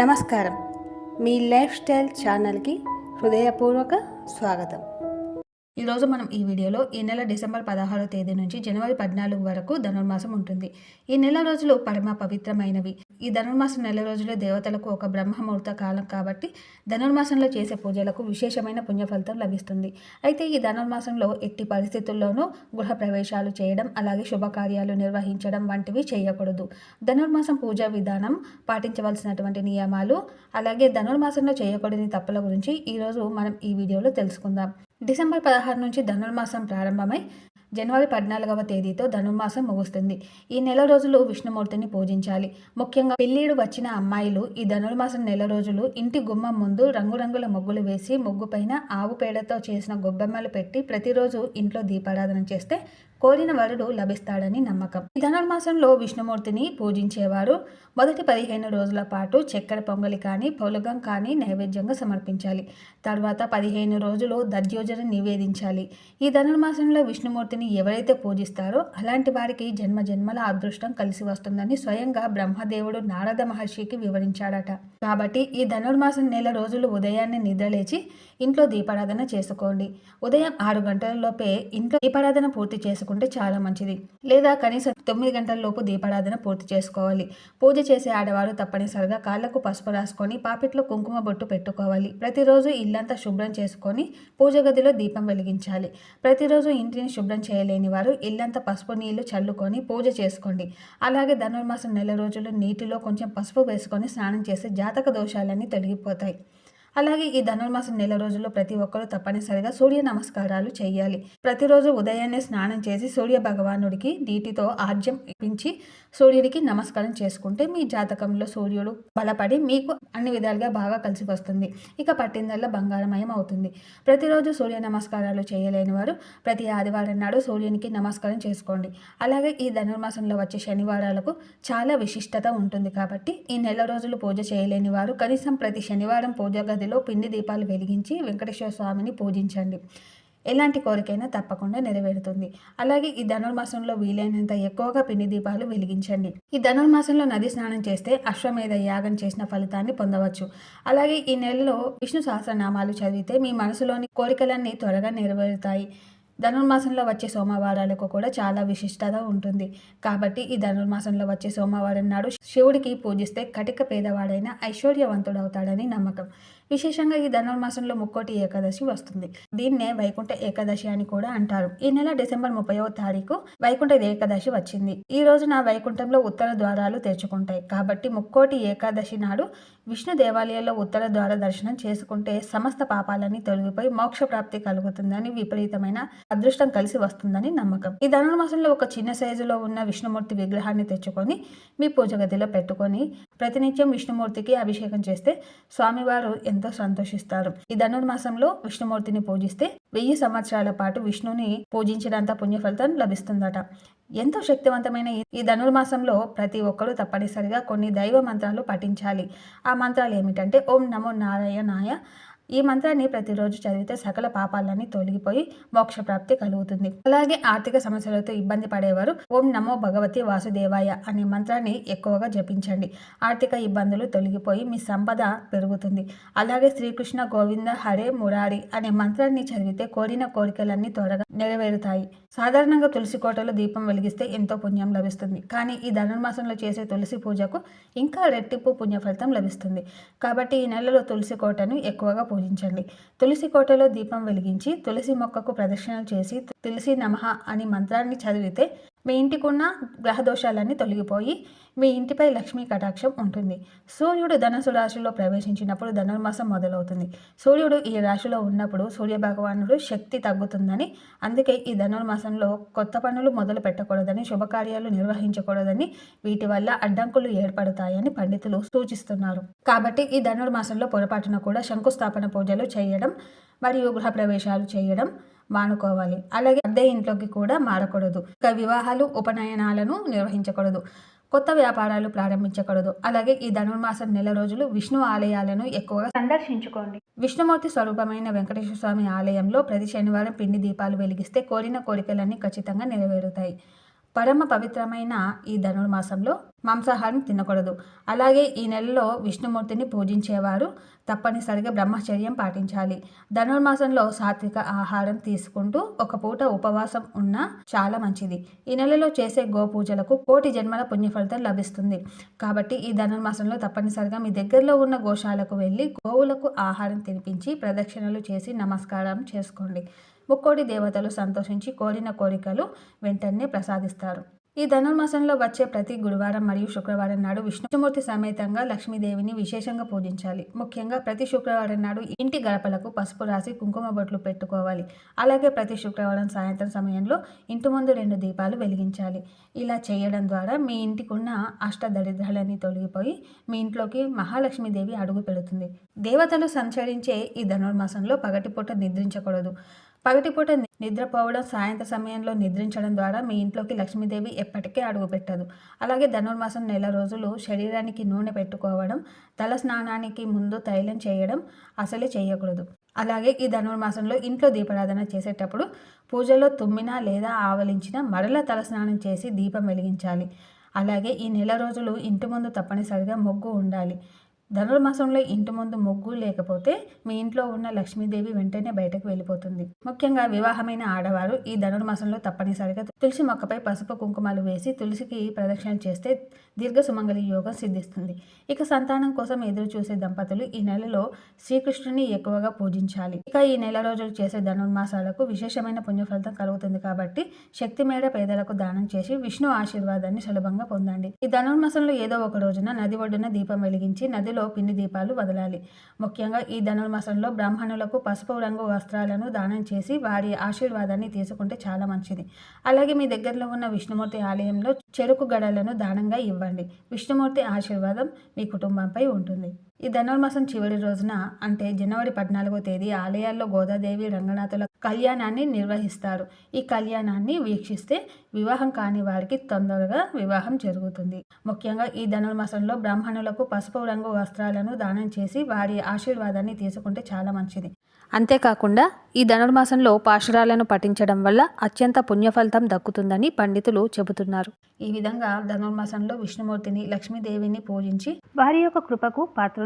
నమస్కారం. మీ life style ఛానల్కి హృదయపూర్వక స్వాగతం. ఈరోజు మనం ఈ వీడియోలో ఈ నెల డిసెంబర్ పదహారో తేదీ నుంచి జనవరి పద్నాలుగు వరకు ధనుర్మాసం ఉంటుంది. ఈ నెల రోజులు పరమ పవిత్రమైనవి. ఈ ధనుర్మాసం నెల రోజుల్లో దేవతలకు ఒక బ్రహ్మముహూర్త కాలం కాబట్టి ధనుర్మాసంలో చేసే పూజలకు విశేషమైన పుణ్యఫలితం లభిస్తుంది. అయితే ఈ ధనుర్మాసంలో ఎట్టి పరిస్థితుల్లోనూ గృహ ప్రవేశాలు చేయడం అలాగే శుభకార్యాలు నిర్వహించడం వంటివి చేయకూడదు. ధనుర్మాసం పూజా విధానం పాటించవలసినటువంటి నియమాలు అలాగే ధనుర్మాసంలో చేయకూడని తప్పుల గురించి ఈరోజు మనం ఈ వీడియోలో తెలుసుకుందాం. డిసెంబర్ పదహారు నుంచి ధనుర్మాసం ప్రారంభమై జనవరి పద్నాలుగవ తేదీతో ధనుర్మాసం ముగుస్తుంది. ఈ నెల రోజులు విష్ణుమూర్తిని పూజించాలి. ముఖ్యంగా పెళ్ళిడు వచ్చిన అమ్మాయిలు ఈ ధనుర్మాసం నెల రోజులు ఇంటి గుమ్మం ముందు రంగురంగుల ముగ్గులు వేసి ముగ్గు పైన ఆవు పేడతో చేసిన గొబ్బెమ్మలు పెట్టి ప్రతిరోజు ఇంట్లో దీపారాధన చేస్తే కోరిన వరుడు లభిస్తాడని నమ్మకం. ఈ ధనుర్మాసంలో విష్ణుమూర్తిని పూజించేవారు మొదటి పదిహేను రోజుల పాటు చక్కెర పొంగలి కానీ పొలగం కానీ నైవేద్యంగా సమర్పించాలి. తర్వాత పదిహేను రోజులు దద్యోజన నివేదించాలి. ఈ ధనుర్మాసంలో విష్ణుమూర్తిని ఎవరైతే పూజిస్తారో అలాంటి వారికి జన్మ జన్మల అదృష్టం కలిసి వస్తుందని స్వయంగా బ్రహ్మదేవుడు నారద మహర్షికి వివరించాడట. కాబట్టి ఈ ధనుర్మాసం నెల రోజులు ఉదయాన్నే నిద్రలేచి ఇంట్లో దీపారాధన చేసుకోండి. ఉదయం ఆరు గంటలలోపే ఇంట్లో దీపారాధన పూర్తి చేసుకుంటే చాలా మంచిది. లేదా కనీసం తొమ్మిది గంటల లోపు దీపారాధన పూర్తి చేసుకోవాలి. పూజ చేసే ఆడవారు తప్పనిసరిగా కాళ్ళకు పసుపు రాసుకొని పాపిట్లో కుంకుమ బొట్టు పెట్టుకోవాలి. ప్రతిరోజు ఇల్లంతా శుభ్రం చేసుకొని పూజ గదిలో దీపం వెలిగించాలి. ప్రతిరోజు ఇంటిని శుభ్రం చేయలేని వారు ఇల్లంతా పసుపు నీళ్ళు చల్లుకొని పూజ చేసుకోండి. అలాగే ధనుర్మాసం నెల రోజులు నీటిలో కొంచెం పసుపు వేసుకొని స్నానం చేస్తే జాతక దోషాలన్నీ తొలగిపోతాయి. అలాగే ఈ ధనుర్మాసం నెల రోజుల్లో ప్రతి ఒక్కరూ తప్పనిసరిగా సూర్య నమస్కారాలు చేయాలి. ప్రతిరోజు ఉదయాన్నే స్నానం చేసి సూర్య భగవానుడికి నీటితో ఆర్జ్యం ఇప్పించి సూర్యుడికి నమస్కారం చేసుకుంటే మీ జాతకంలో సూర్యుడు బలపడి మీకు అన్ని విధాలుగా బాగా కలిసి వస్తుంది ఇక పట్టిందల్లా బంగారమయం అవుతుంది. ప్రతిరోజు సూర్య నమస్కారాలు చేయలేని వారు ప్రతి ఆదివారం నాడు సూర్యునికి నమస్కారం చేసుకోండి. అలాగే ఈ ధనుర్మాసంలో వచ్చే శనివారాలకు చాలా విశిష్టత ఉంటుంది కాబట్టి ఈ నెల రోజులు పూజ చేయలేని వారు కనీసం ప్రతి శనివారం పూజ గది గదిలో పిండి దీపాలు వెలిగించి వెంకటేశ్వర స్వామిని పూజించండి. ఎలాంటి కోరికైనా తప్పకుండా నెరవేరుతుంది. అలాగే ఈ ధనుర్మాసంలో వీలైనంత ఎక్కువగా పిండి దీపాలు వెలిగించండి. ఈ ధనుర్మాసంలో నది స్నానం చేస్తే అశ్వమేధ యాగం చేసిన ఫలితాన్ని పొందవచ్చు. అలాగే ఈ నెలలో విష్ణు సహస్రనామాలు చదివితే మీ మనసులోని కోరికలన్నీ త్వరగా నెరవేరుతాయి. ధనుర్మాసంలో వచ్చే సోమవారాలకు కూడా చాలా విశిష్టత ఉంటుంది. కాబట్టి ఈ ధనుర్మాసంలో వచ్చే సోమవారం నాడు శివుడికి పూజిస్తే కటిక పేదవాడైన ఐశ్వర్యవంతుడవుతాడని నమ్మకం. విశేషంగా ఈ ధనుర్మాసంలో ముక్కోటి ఏకాదశి వస్తుంది. దీన్నే వైకుంఠ ఏకాదశి అని కూడా అంటారు. ఈ నెల డిసెంబర్ ముప్పైవ తారీఖు వైకుంఠ ఏకాదశి వచ్చింది. ఈ రోజున వైకుంఠంలో ఉత్తర ద్వారాలు తెరుచుకుంటాయి. కాబట్టి ముక్కోటి ఏకాదశి నాడు విష్ణు దేవాలయాల్లో ఉత్తర ద్వార దర్శనం చేసుకుంటే సమస్త పాపాలన్నీ తొలగిపోయి మోక్ష ప్రాప్తి కలుగుతుందని విపరీతమైన అదృష్టం కలిసి వస్తుందని నమ్మకం. ఈ ధనుర్మాసంలో ఒక చిన్న సైజులో ఉన్న విష్ణుమూర్తి విగ్రహాన్ని తెచ్చుకొని మీ పూజ గదిలో పెట్టుకొని ప్రతినిత్యం విష్ణుమూర్తికి అభిషేకం చేస్తే స్వామివారు ఎంతో సంతోషిస్తారు ఈ ధనుర్మాసంలో విష్ణుమూర్తిని పూజిస్తే వెయ్యి సంవత్సరాల పాటు విష్ణుని పూజించినంత పుణ్య ఫలితం లభిస్తుందట. ఎంతో శక్తివంతమైన ఈ ధనుర్మాసంలో ప్రతి ఒక్కరూ తప్పనిసరిగా కొన్ని దైవ మంత్రాలు పఠించాలి. ఆ మంత్రాలు ఏమిటంటే ఓం నమో నారాయణాయ ఈ మంత్రాన్ని ప్రతిరోజు చదివితే సకల పాపాలన్నీ తొలగిపోయి మోక్ష ప్రాప్తి కలుగుతుంది. అలాగే ఆర్థిక సమస్యలతో ఇబ్బంది పడేవారు ఓం నమో భగవతి వాసుదేవాయ అనే మంత్రాన్ని ఎక్కువగా జపించండి. ఆర్థిక ఇబ్బందులు తొలగిపోయి మీ సంపద పెరుగుతుంది. అలాగే శ్రీకృష్ణ గోవింద హరే మురారి అనే మంత్రాన్ని చదివితే కోరిన కోరికలన్నీ త్వరగా నెరవేరుతాయి. సాధారణంగా తులసి కోటలో దీపం వెలిగిస్తే ఎంతో పుణ్యం లభిస్తుంది. కానీ ఈ ధనుర్మాసంలో చేసే తులసి పూజకు ఇంకా రెట్టింపు పుణ్య ఫలితం లభిస్తుంది. కాబట్టి ఈ నెలలో తులసి కోటను ఎక్కువగా పూజించండి. తులసి కోటలో దీపం వెలిగించి తులసి మొక్కకు ప్రదక్షిణలు చేసి తులసి నమః అని మంత్రాన్ని చదివితే మీ ఇంటికున్న గ్రహ దోషాలన్నీ తొలగిపోయి మీ ఇంటిపై లక్ష్మీ కటాక్షం ఉంటుంది. సూర్యుడు ధనుసు రాశిలో ప్రవేశించినప్పుడు ధనుర్మాసం మొదలవుతుంది. సూర్యుడు ఈ రాశిలో ఉన్నప్పుడు సూర్య భగవానుడు శక్తి తగ్గుతుందని అందుకే ఈ ధనుర్మాసంలో కొత్త పనులు మొదలు పెట్టకూడదని శుభకార్యాలు నిర్వహించకూడదని వీటి వల్ల అడ్డంకులు ఏర్పడతాయని పండితులు సూచిస్తున్నారు. కాబట్టి ఈ ధనుర్మాసంలో పొరపాటున కూడా శంకుస్థాపన పూజలు చేయడం మరియు గృహప్రవేశాలు చేయడం వానుకోవాలి అలాగే అద్దె ఇంట్లోకి కూడా మారకూడదు. ఇక వివాహాలు ఉపనయనాలను నిర్వహించకూడదు. కొత్త వ్యాపారాలు ప్రారంభించకూడదు. అలాగే ఈ ధనుర్మాసం నెల రోజులు విష్ణు ఆలయాలను ఎక్కువగా సందర్శించుకోండి. విష్ణుమూర్తి స్వరూపమైన వెంకటేశ్వర స్వామి ఆలయంలో ప్రతి శనివారం పిండి దీపాలు వెలిగిస్తే కోరిన కోరికలన్నీ ఖచ్చితంగా నెరవేరుతాయి. పరమ పవిత్రమైన ఈ ధనుర్మాసంలో మాంసాహారం తినకూడదు. అలాగే ఈ నెలలో విష్ణుమూర్తిని పూజించేవారు తప్పనిసరిగా బ్రహ్మచర్యం పాటించాలి. ధనుర్మాసంలో సాత్విక ఆహారం తీసుకుంటూ ఒక పూట ఉపవాసం ఉన్నా చాలా మంచిది. ఈ నెలలో చేసే గోపూజలకు కోటి జన్మల పుణ్యఫలితం లభిస్తుంది. కాబట్టి ఈ ధనుర్మాసంలో తప్పనిసరిగా మీ దగ్గరలో ఉన్న గోశాలకు వెళ్ళి గోవులకు ఆహారం తినిపించి ప్రదక్షిణలు చేసి నమస్కారం చేసుకోండి. ముక్కోడి దేవతలు సంతోషించి కోరిన కోరికలు వెంటనే ప్రసాదిస్తారు. ఈ ధనుర్మాసంలో వచ్చే ప్రతి గురువారం మరియు శుక్రవారం నాడు విష్ణుమూర్తి సమేతంగా లక్ష్మీదేవిని విశేషంగా పూజించాలి. ముఖ్యంగా ప్రతి శుక్రవారం నాడు ఇంటి గడపలకు పసుపు రాసి కుంకుమ బొట్లు పెట్టుకోవాలి. అలాగే ప్రతి శుక్రవారం సాయంత్రం సమయంలో ఇంటి ముందు రెండు దీపాలు వెలిగించాలి. ఇలా చేయడం ద్వారా మీ ఇంటికున్న అష్ట దరిద్రాలన్నీ తొలగిపోయి మీ ఇంట్లోకి మహాలక్ష్మీదేవి అడుగు పెడుతుంది. దేవతలు సంచరించే ఈ ధనుర్మాసంలో పగటిపూట నిద్రించకూడదు. పగటిపూట నిద్రపోవడం సాయంత్ర సమయంలో నిద్రించడం ద్వారా మీ ఇంట్లోకి లక్ష్మీదేవి ఎప్పటికీ అడుగుపెట్టదు. అలాగే ధనుర్మాసం నెల రోజులు శరీరానికి నూనె పెట్టుకోవడం తల స్నానానికి ముందు తైలం చేయడం అసలే చేయకూడదు. అలాగే ఈ ధనుర్మాసంలో ఇంట్లో దీపారాధన చేసేటప్పుడు పూజలో తుమ్మినా లేదా ఆవలించిన మరల తల స్నానం చేసి దీపం వెలిగించాలి. అలాగే ఈ నెల రోజులు ఇంటి ముందు తప్పనిసరిగా మొగ్గు ఉండాలి. ధనుర్మాసంలో ఇంటి ముందు ముగ్గు లేకపోతే మీ ఇంట్లో ఉన్న లక్ష్మీదేవి వెంటనే బయటకు వెళ్ళిపోతుంది. ముఖ్యంగా వివాహమైన ఆడవారు ఈ ధనుర్మాసంలో తప్పనిసరిగా తులసి మొక్కపై పసుపు కుంకుమలు వేసి తులసికి ప్రదక్షిణ చేస్తే దీర్ఘ సుమంగళి యోగం సిద్ధిస్తుంది. ఇక సంతానం కోసం ఎదురు చూసే దంపతులు ఈ నెలలో శ్రీకృష్ణుని ఎక్కువగా పూజించాలి. ఇక ఈ నెల రోజులు చేసే ధనుర్మాసాలకు విశేషమైన పుణ్యఫలితం కలుగుతుంది కాబట్టి శక్తి మేర పేదలకు దానం చేసి విష్ణు ఆశీర్వాదాన్ని సులభంగా పొందండి. ఈ ధనుర్మాసంలో ఏదో ఒక రోజున నది ఒడ్డున దీపం వెలిగించి నదిలో పిండి దీపాలు వదలాలి. ముఖ్యంగా ఈ ధనుర్మాసంలో బ్రాహ్మణులకు పసుపు రంగు వస్త్రాలను దానం చేసి వారి ఆశీర్వాదాన్ని తీసుకుంటే చాలా మంచిది. అలాగే మీ దగ్గరలో ఉన్న విష్ణుమూర్తి ఆలయంలో చెరుకు గడలను దానంగా ఇవ్వండి. విష్ణుమూర్తి ఆశీర్వాదం మీ కుటుంబంపై ఉంటుంది. ఈ ధనుర్మాసం చివరి రోజున అంటే జనవరి పద్నాలుగో తేదీ ఆలయాల్లో గోదాదేవి రంగనాథుల కళ్యాణాన్ని నిర్వహిస్తారు. ఈ కళ్యాణాన్ని వీక్షిస్తే వివాహం కాని వారికి తొందరగా వివాహం జరుగుతుంది. ముఖ్యంగా ఈ ధనుర్మాసంలో బ్రాహ్మణులకు పసుపు రంగు వస్త్రాలను దానం చేసి వారి ఆశీర్వాదాన్ని తీసుకుంటే చాలా మంచిది. అంతేకాకుండా ఈ ధనుర్మాసంలో పాశురాలను పఠించడం వల్ల అత్యంత పుణ్యఫలితం దక్కుతుందని పండితులు చెబుతున్నారు. ఈ విధంగా ధనుర్మాసంలో విష్ణుమూర్తిని లక్ష్మీదేవిని పూజించి వారి యొక్క కృపకు పాత్రలు